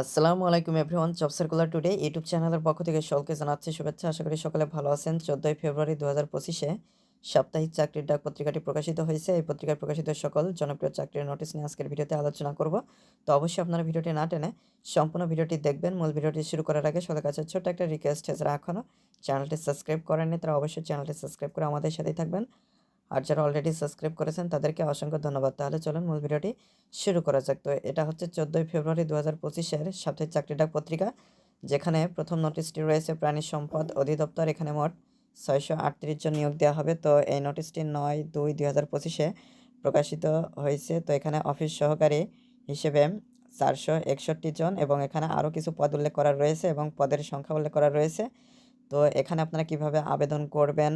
আসসালামু আলাইকুম everyone, job circular today YouTube চ্যানেলের পক্ষ থেকে সকলকে জানাচ্ছি শুভেচ্ছা। আশা করি সকলে ভালো আছেন। চোদ্দোই ফেব্রুয়ারি দু হাজার পঁচিশে সাপ্তাহিক চাকরির ডাক পত্রিকাটি প্রকাশিত হয়েছে। এই পত্রিকায় প্রকাশিত সকল জনপ্রিয় চাকরির নোটিশ নিয়ে আজকের ভিডিওতে আলোচনা করব। তো অবশ্যই আপনারা ভিডিওটি না টেনে সম্পূর্ণ ভিডিওটি দেখবেন। মূল ভিডিওটি শুরু করার আগে সবার কাছে ছোট্ট একটা রিকোয়েস্ট যারা এখনও চ্যানেলটি সাবস্ক্রাইব করেননি, তারা অবশ্যই চ্যানেলটি সাবস্ক্রাইব করে আমাদের সাথেই থাকবেন। আর যারা অলরেডি সাবস্ক্রাইব করেছেন, তাদেরকে অসংখ্য ধন্যবাদ। তাহলে চলুন মূল ভিডিওটি শুরু করা যাক। তো এটা হচ্ছে চোদ্দোই ফেব্রুয়ারি দু হাজার পঁচিশের সাপ্তাহিক চাকরি ডাক পত্রিকা, যেখানে প্রথম নোটিশটি রয়েছে, প্রাণী সম্পদ অধিদপ্তর। এখানে মোট ছয়শো আটত্রিশ জন নিয়োগ দেওয়া হবে। তো এই নোটিশটি নয় দুই দুই হাজার পঁচিশে প্রকাশিত হয়েছে। তো এখানে অফিস সহকারী হিসেবে চারশো একষট্টি জন এবং এখানে আরও কিছু পদ উল্লেখ করা রয়েছে এবং পদের সংখ্যা উল্লেখ করা রয়েছে। তো এখানে আপনারা কীভাবে আবেদন করবেন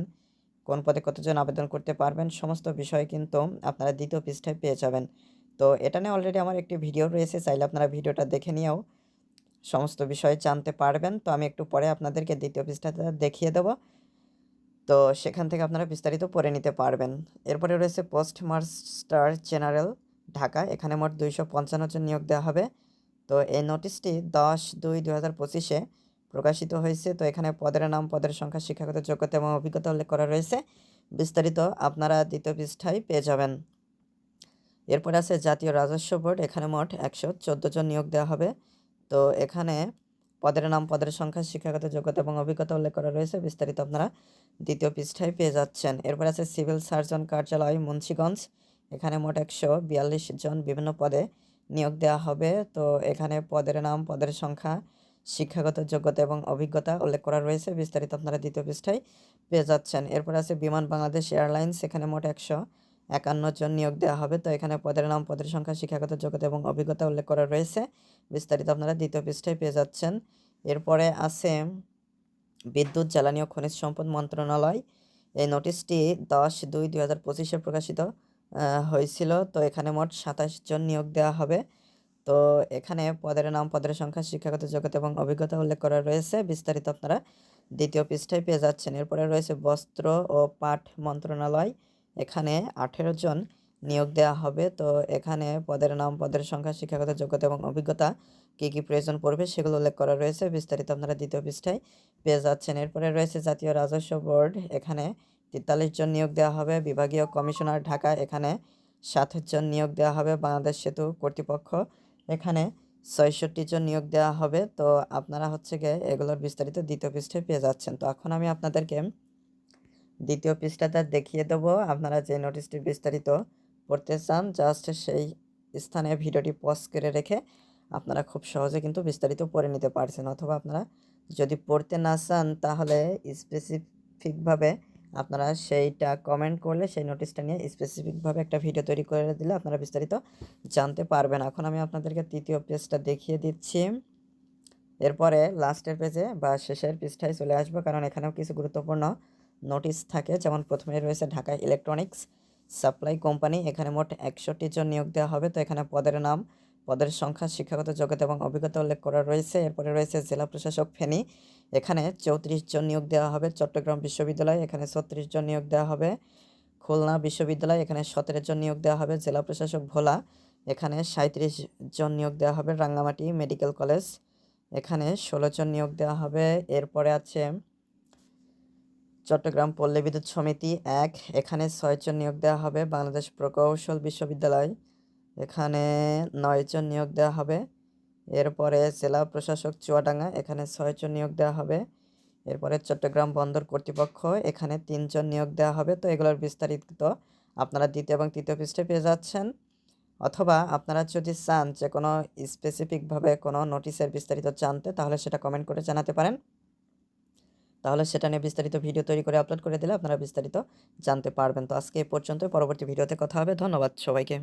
কোন পদে কতজন আবেদন করতে পারবেন, সমস্ত বিষয় কিন্তু আপনারা দ্বিতীয় পৃষ্ঠায় পেয়ে যাবেন। তো এটা নিয়ে অলরেডি আমার একটি ভিডিও রয়েছে, চাইলে আপনারা ভিডিওটা দেখে নিয়েও সমস্ত বিষয় জানতে পারবেন। তো আমি একটু পরে আপনাদেরকে দ্বিতীয় পৃষ্ঠাটা দেখিয়ে দেবো। তো সেখান থেকে আপনারা বিস্তারিত পড়ে নিতে পারবেন। এরপরে রয়েছে পোস্ট মাস্টার জেনারেল ঢাকা, এখানে মোট দুইশো পঞ্চান্ন জন নিয়োগ দেওয়া হবে। তো এই নোটিশটি দশ দুই দু হাজার পঁচিশে প্রকাশিত হয়েছে। তো এখানে পদের নাম, পদের সংখ্যা, শিক্ষাগত যোগ্যতা এবং অভিজ্ঞতা উল্লেখ করা রয়েছে। বিস্তারিত আপনারা দ্বিতীয় পৃষ্ঠায় পেয়ে যাবেন। এরপর আছে জাতীয় রাজস্ব বোর্ড। এখানে মোট একশো চোদ্দ জন নিয়োগ দেওয়া হবে। তো এখানে পদের নাম, পদের সংখ্যা, শিক্ষাগত যোগ্যতা এবং অভিজ্ঞতা উল্লেখ করা রয়েছে। বিস্তারিত আপনারা দ্বিতীয় পৃষ্ঠায় পেয়ে যাচ্ছেন। এরপর আছে সিভিল সার্জন কার্যালয়, মুন্সীগঞ্জ। এখানে মোট একশো বিয়াল্লিশ জন বিভিন্ন পদে নিয়োগ দেওয়া হবে। তো এখানে পদের নাম, পদের সংখ্যা শিক্ষাগত যোগ্যতা এবং অভিজ্ঞতা উল্লেখ করা রয়েছে। বিস্তারিত আপনারা দ্বিতীয় পৃষ্ঠায় পেয়ে যাচ্ছেন। এরপর আছে বিমান বাংলাদেশ এয়ারলাইন্স, এখানে মোট একশো একান্ন জন নিয়োগ দেওয়া হবে। তো এখানে পদের নাম, পদের সংখ্যা, শিক্ষাগত যোগ্যতা এবং অভিজ্ঞতা উল্লেখ করা রয়েছে। বিস্তারিত আপনারা দ্বিতীয় পৃষ্ঠায় পেয়ে যাচ্ছেন। এরপরে আছে বিদ্যুৎ, জ্বালানি ও খনিজ সম্পদ মন্ত্রণালয়। এই নোটিশটি দশ দুই দুই হাজার পঁচিশে প্রকাশিত হয়েছিল। তো এখানে মোট সাতাশ জন নিয়োগ দেওয়া হবে। তো এখানে পদের নাম, পদের সংখ্যা, শিক্ষাগত যোগ্যতা এবং অভিজ্ঞতা উল্লেখ করা রয়েছে। বিস্তারিত আপনারা দ্বিতীয় পৃষ্ঠায় পেয়ে যাচ্ছেন। এরপরে রয়েছে বস্ত্র ও পাট মন্ত্রণালয়। এখানে আঠেরো জন নিয়োগ দেওয়া হবে। তো এখানে পদের নাম, পদের সংখ্যা, শিক্ষাগত যোগ্যতা এবং অভিজ্ঞতা কী কী প্রয়োজন পড়বে সেগুলো উল্লেখ করা রয়েছে। বিস্তারিত আপনারা দ্বিতীয় পৃষ্ঠায় পেয়ে যাচ্ছেন। এরপরে রয়েছে জাতীয় রাজস্ব বোর্ড। এখানে তেতাল্লিশ জন নিয়োগ দেওয়া হবে। বিভাগীয় কমিশনার ঢাকা। এখানে সাত জন নিয়োগ দেওয়া হবে। বাংলাদেশ সেতু কর্তৃপক্ষ। এখানে ছয়ষট্টি জন নিয়োগ দেওয়া হবে। তো আপনারা হচ্ছে গিয়ে এগুলোর বিস্তারিত দ্বিতীয় পৃষ্ঠায় পেয়ে যাচ্ছেন। তো এখন আমি আপনাদেরকে দ্বিতীয় পৃষ্ঠাটা দেখিয়ে দেবো। আপনারা যে নোটিশটির বিস্তারিত পড়তে চান, জাস্ট সেই স্থানে ভিডিওটি পজ করে রেখে আপনারা খুব সহজে কিন্তু বিস্তারিত পড়ে নিতে পারছেন। অথবা আপনারা যদি পড়তে না চান, তাহলে স্পেসিফিকভাবে আপনারা সেইটা কমেন্ট করলে সেই নোটিশটা নিয়ে স্পেসিফিকভাবে একটা ভিডিও তৈরি করে দিলে আপনারা বিস্তারিত জানতে পারবেন। এখন আমি আপনাদেরকে তৃতীয় পেজটা দেখিয়ে দিচ্ছি। এরপরে লাস্টের পেজে বা শেষের পৃষ্ঠায় চলে আসব, কারণ এখানেও কিছু গুরুত্বপূর্ণ নোটিশ থাকে। যেমন প্রথমে রয়েছে ঢাকা ইলেকট্রনিক্স সাপ্লাই কোম্পানি এখানে মোট একষট্টি জন নিয়োগ দেওয়া হবে। তো এখানে পদের নাম পদের সংখ্যা, শিক্ষাগত যোগ্যতা এবং অভিজ্ঞতা উল্লেখ করা রয়েছে। এরপরে রয়েছে জেলা প্রশাসক ফেনী। এখানে চৌত্রিশ জন নিয়োগ দেওয়া হবে। চট্টগ্রাম বিশ্ববিদ্যালয়, এখানে ছত্রিশ জন নিয়োগ দেওয়া হবে। খুলনা বিশ্ববিদ্যালয়, এখানে সতেরো জন নিয়োগ দেওয়া হবে। জেলা প্রশাসক ভোলা, এখানে সাঁত্রিশ জন নিয়োগ দেওয়া হবে। রাঙ্গামাটি মেডিকেল কলেজ, এখানে ষোলো জন নিয়োগ দেওয়া হবে। এরপরে আছে চট্টগ্রাম পল্লী বিদ্যুৎ সমিতি এক, এখানে ছয়জন নিয়োগ দেওয়া হবে। বাংলাদেশ প্রকৌশল বিশ্ববিদ্যালয় এখানে নয়জন নিয়োগ দেওয়া হবে। এরপরে জেলা প্রশাসক চুয়াডাঙ্গা, এখানে ছয়জন নিয়োগ দেওয়া হবে। এরপরে চট্টগ্রাম বন্দর কর্তৃপক্ষ, এখানে তিনজন নিয়োগ দেওয়া হবে। তো এগুলোর বিস্তারিত আপনারা দ্বিতীয় এবং তৃতীয় পৃষ্ঠে পেয়ে যাচ্ছেন। অথবা আপনারা যদি চান যে কোনো স্পেসিফিকভাবে কোনো নোটিশের বিস্তারিত জানতে, তাহলে সেটা কমেন্ট করে জানাতে পারেন। তাহলে সেটা নিয়ে বিস্তারিত ভিডিও তৈরি করে আপলোড করে দিলে আপনারা বিস্তারিত জানতে পারবেন। তো আজকে এ পর্যন্ত পরবর্তী ভিডিওতে কথা হবে। ধন্যবাদ সবাইকে।